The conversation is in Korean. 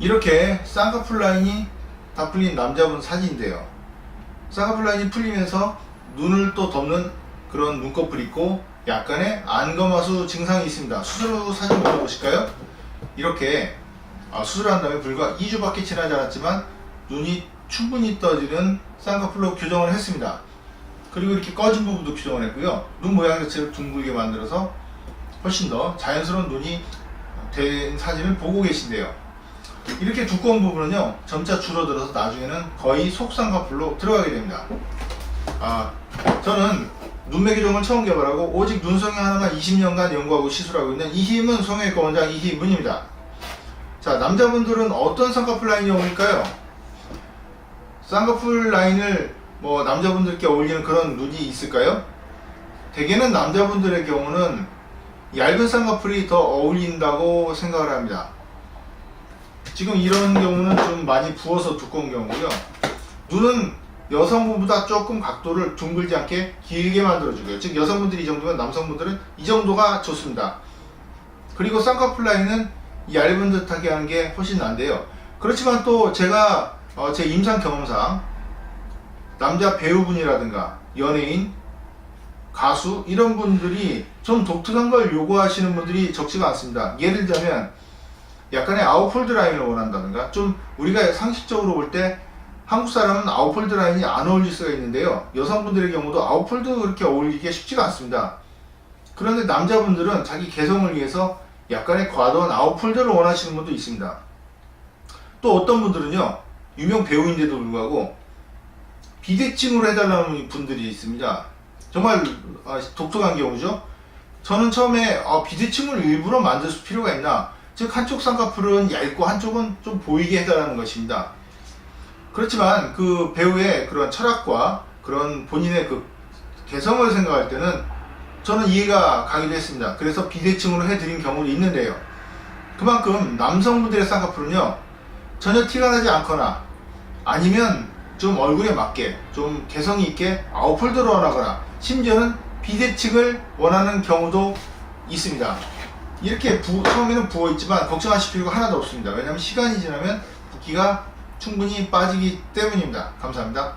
이렇게 쌍꺼풀 라인이 다 풀린 남자분 사진인데요. 쌍꺼풀 라인이 풀리면서 눈을 또 덮는 그런 눈꺼풀이 있고 약간의 안검하수 증상이 있습니다. 수술 후 사진 먼저 보실까요? 이렇게 아, 수술한 다음에 불과 2주밖에 지나지 않았지만 눈이 충분히 떠지는 쌍꺼풀로 교정을 했습니다. 그리고 이렇게 꺼진 부분도 교정을 했고요. 눈 모양 자체를 둥글게 만들어서 훨씬 더 자연스러운 눈이 된 사진을 보고 계신데요. 이렇게 두꺼운 부분은요 점차 줄어들어서 나중에는 거의 속쌍꺼풀로 들어가게 됩니다. 아 저는 눈매 교정을 처음 개발하고 오직 눈성형 하나만 20년간 연구하고 시술하고 있는 이희문 성형외과 원장 이희문입니다. 자 남자분들은 어떤 쌍꺼풀 라인이 어울릴까요? 쌍꺼풀 라인을 뭐 남자분들께 어울리는 그런 눈이 있을까요? 대개는 남자분들의 경우는 얇은 쌍꺼풀이 더 어울린다고 생각을 합니다. 지금 이런 경우는 좀 많이 부어서 두꺼운 경우고요. 눈은 여성분보다 조금 각도를 둥글지 않게 길게 만들어주고요. 즉 여성분들이 이 정도면 남성분들은 이 정도가 좋습니다. 그리고 쌍꺼풀 라인은 얇은 듯하게 하는 게 훨씬 난데요. 그렇지만 또 제가 어, 제 임상 경험상 남자 배우분이라든가 연예인, 가수 이런 분들이 좀 독특한 걸 요구하시는 분들이 적지가 않습니다. 예를 들자면 약간의 아웃폴드 라인을 원한다든가 좀 우리가 상식적으로 볼 때 한국 사람은 아웃폴드 라인이 안 어울릴 수가 있는데요. 여성분들의 경우도 아웃폴드 그렇게 어울리기가 쉽지가 않습니다. 그런데 남자분들은 자기 개성을 위해서 약간의 과도한 아웃폴드를 원하시는 분도 있습니다. 또 어떤 분들은요, 유명 배우인데도 불구하고 비대칭으로 해달라는 분들이 있습니다. 정말 아, 독특한 경우죠. 저는 처음에 아, 비대칭을 일부러 만들 필요가 있나? 즉 한쪽 쌍꺼풀은 얇고 한쪽은 좀 보이게 해달라는 것입니다. 그렇지만 그 배우의 그런 철학과 그런 본인의 그 개성을 생각할 때는 저는 이해가 가기도 했습니다. 그래서 비대칭으로 해드린 경우도 있는데요. 그만큼 남성분들의 쌍꺼풀은요 전혀 티가 나지 않거나 아니면 좀 얼굴에 맞게 좀 개성이 있게 아웃폴드로 원하거나 심지어는 비대칭을 원하는 경우도 있습니다. 이렇게 부, 처음에는 부어 있지만 걱정하실 필요가 하나도 없습니다. 왜냐하면 시간이 지나면 붓기가 충분히 빠지기 때문입니다. 감사합니다.